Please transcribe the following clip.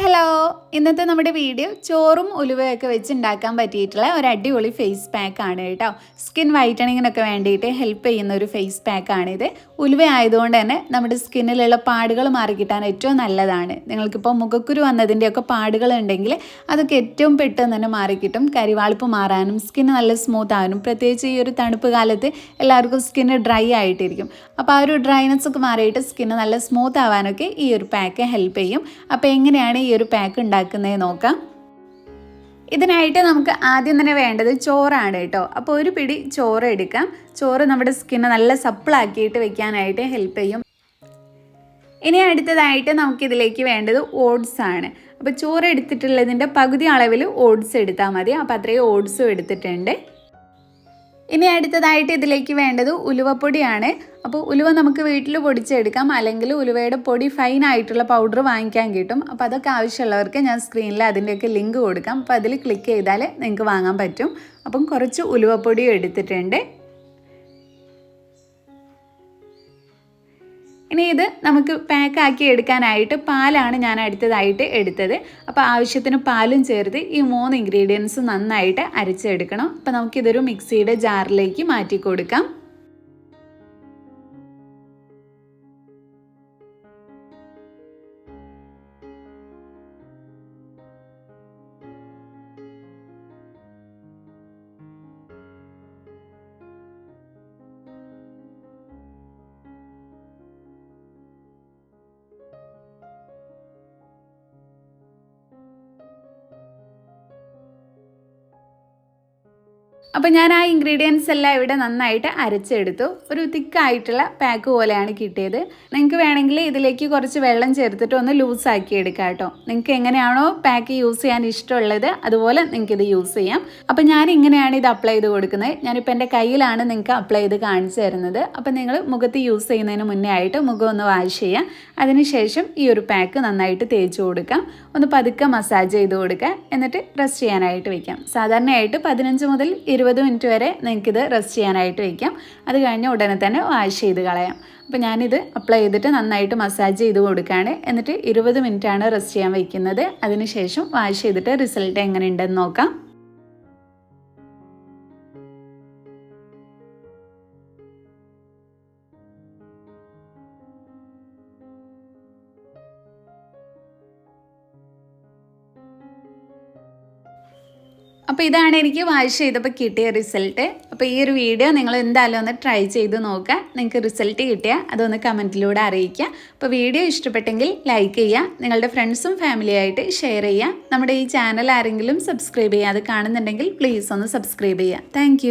Hello ഇന്നത്തെ നമ്മുടെ video ചോറും ഉലുവയൊക്കെ വെച്ച് ഉണ്ടാക്കാൻ പറ്റിയിട്ടുള്ള ഒരു അടിപൊളി ഫേസ് പാക്ക് ആണ് കേട്ടോ. സ്കിൻ വൈറ്റണിങ്ങിനൊക്കെ വേണ്ടിയിട്ട് ഹെൽപ്പ് ചെയ്യുന്ന ഒരു ഫേസ് പാക്ക് ആണിത്. ഉലുവ ആയതുകൊണ്ട് തന്നെ നമ്മുടെ സ്കിന്നിലുള്ള പാടുകൾ മാറിക്കിട്ടാൻ ഏറ്റവും നല്ലതാണ്. നിങ്ങൾക്കിപ്പോൾ മുഖക്കുരു വന്നതിന്റെയൊക്കെ പാടുകൾ ഉണ്ടെങ്കിൽ അതൊക്കെ ഏറ്റവും പെട്ടെന്ന് തന്നെ മാറിക്കിട്ടും. കരിവാളിപ്പ് മാറാനും സ്കിൻ നല്ല സ്മൂത്ത് ആവാനും പ്രത്യേകിച്ച് ഈ ഒരു തണുപ്പ് കാലത്ത് എല്ലാവർക്കും സ്കിന്ന് ഡ്രൈ ആയിട്ടിരിക്കും. അപ്പോൾ ആ ഒരു ഡ്രൈനെസ് ഒക്കെ മാറിയിട്ട് സ്കിന്ന് നല്ല സ്മൂത്ത് ആവാനൊക്കെ ഈ ഒരു പാക്ക് ഹെൽപ്പ് ചെയ്യും. അപ്പോൾ എങ്ങനെയാണ് ഈ ഒരു പാക്ക് ഉണ്ടാക്കുന്നത് നോക്കാം. ഇതിനായിട്ട് നമുക്ക് ആദ്യം തന്നെ വേണ്ടത് ചോറാണ് കേട്ടോ. അപ്പോൾ ഒരു പിടി ചോറ് എടുക്കാം. ചോറ് നമ്മുടെ സ്കിന്ന് നല്ല സപ്പിളാക്കിയിട്ട് വെക്കാനായിട്ട് ഹെൽപ്പ് ചെയ്യും. ഇനി അടുത്തതായിട്ട് നമുക്കിതിലേക്ക് വേണ്ടത് ഓട്സ് ആണ്. അപ്പോൾ ചോറ് എടുത്തിട്ടുള്ളതിന്റെ പകുതി അളവിൽ ഓട്സ് എടുത്താൽ മതി. അപ്പോൾ അത്രയും ഓട്സും എടുത്തിട്ടുണ്ട്. ഇനി അടുത്തതായിട്ട് ഇതിലേക്ക് വേണ്ടത് ഉലുവപ്പൊടിയാണ്. അപ്പോൾ ഉലുവ നമുക്ക് വീട്ടിൽ പൊടിച്ചെടുക്കാം. അല്ലെങ്കിൽ ഉലുവയുടെ പൊടി ഫൈൻ ആയിട്ടുള്ള പൗഡർ വാങ്ങിക്കാൻ കിട്ടും. അപ്പോൾ അതൊക്കെ ആവശ്യമുള്ളവർക്ക് ഞാൻ സ്ക്രീനിൽ അതിന്റെയൊക്കെ ലിങ്ക് കൊടുക്കാം. അപ്പോൾ അതിൽ ക്ലിക്ക് ചെയ്താൽ നിങ്ങൾക്ക് വാങ്ങാൻ പറ്റും. അപ്പം കുറച്ച് ഉലുവപ്പൊടി എടുത്തിട്ടുണ്ട്. ഇനി ഇത് നമുക്ക് പാക്കാക്കി എടുക്കാനായിട്ട് പാലാണ് ഞാൻ അടുത്തതായിട്ട് എടുത്തത്. അപ്പോൾ ആവശ്യത്തിന് പാലും ചേർത്ത് ഈ മൂന്ന് ഇൻഗ്രീഡിയൻസ് നന്നായിട്ട് അരച്ചെടുക്കണം. അപ്പോൾ നമുക്കിതൊരു മിക്സിയുടെ ജാറിലേക്ക് മാറ്റി കൊടുക്കാം അപ്പോൾ ഞാൻ ആ ഇൻഗ്രീഡിയൻസ് എല്ലാം ഇവിടെ നന്നായിട്ട് അരച്ചെടുത്തു. ഒരു തിക്കായിട്ടുള്ള പാക്ക് പോലെയാണ് കിട്ടിയത്. നിങ്ങൾക്ക് വേണമെങ്കിൽ ഇതിലേക്ക് കുറച്ച് വെള്ളം ചേർത്തിട്ട് ഒന്ന് ലൂസാക്കി എടുക്കാം കേട്ടോ. നിങ്ങൾക്ക് എങ്ങനെയാണോ പാക്ക് യൂസ് ചെയ്യാൻ ഇഷ്ടമുള്ളത് അതുപോലെ നിങ്ങൾക്ക് ഇത് യൂസ് ചെയ്യാം. അപ്പോൾ ഞാൻ ഇങ്ങനെയാണ് ഇത് അപ്ലൈ ചെയ്ത് കൊടുക്കുന്നത്. ഞാനിപ്പോൾ എന്റെ കയ്യിലാണ് നിങ്ങൾക്ക് അപ്ലൈ ചെയ്ത് കാണിച്ചു തരുന്നത്. അപ്പോൾ നിങ്ങൾ മുഖത്ത് യൂസ് ചെയ്യുന്നതിന് മുന്നേ ആയിട്ട് മുഖം ഒന്ന് വാഷ് ചെയ്യാം. അതിനുശേഷം ഈ ഒരു പാക്ക് നന്നായിട്ട് തേച്ച് കൊടുക്കാം. ഒന്ന് പതുക്കെ മസാജ് ചെയ്ത് കൊടുക്കുക. എന്നിട്ട് റെസ്റ്റ് ചെയ്യാനായിട്ട് വയ്ക്കാം സാധാരണയായിട്ട് പതിനഞ്ച് മുതൽ ഇരുപത് മിനിറ്റ് വരെ നിങ്ങൾക്കിത് റെസ്റ്റ് ചെയ്യാനായിട്ട് വയ്ക്കാം. അത് കഴിഞ്ഞ് ഉടനെ തന്നെ വാഷ് ചെയ്ത് കളയാം. അപ്പോൾ ഞാനിത് അപ്ലൈ ചെയ്തിട്ട് നന്നായിട്ട് മസാജ് ചെയ്ത് കൊടുക്കുകയാണ്. എന്നിട്ട് ഇരുപത് മിനിറ്റാണ് റെസ്റ്റ് ചെയ്യാൻ വയ്ക്കുന്നത്. അതിനുശേഷം വാഷ് ചെയ്തിട്ട് റിസൾട്ട് എങ്ങനെ ഉണ്ടെന്ന് നോക്കാം. അപ്പോൾ ഇതാണ് എനിക്ക് വാഷ് ചെയ്തപ്പോൾ കിട്ടിയ റിസൾട്ട്. അപ്പോൾ ഈ ഒരു വീഡിയോ നിങ്ങൾ എന്തായാലും ഒന്ന് ട്രൈ ചെയ്ത് നോക്കുക. നിങ്ങൾക്ക് റിസൾട്ട് കിട്ടിയാൽ അതൊന്ന് കമന്റിലൂടെ അറിയിക്കുക. അപ്പോൾ വീഡിയോ ഇഷ്ടപ്പെട്ടെങ്കിൽ ലൈക്ക് ചെയ്യുക നിങ്ങളുടെ ഫ്രണ്ട്സും ഫാമിലിയായിട്ട് ഷെയർ ചെയ്യുക. നമ്മുടെ ഈ ചാനൽ ആരെങ്കിലും സബ്സ്ക്രൈബ് ചെയ്യാതെ കാണുന്നുണ്ടെങ്കിൽ പ്ലീസ് ഒന്ന് സബ്സ്ക്രൈബ് ചെയ്യുക. താങ്ക്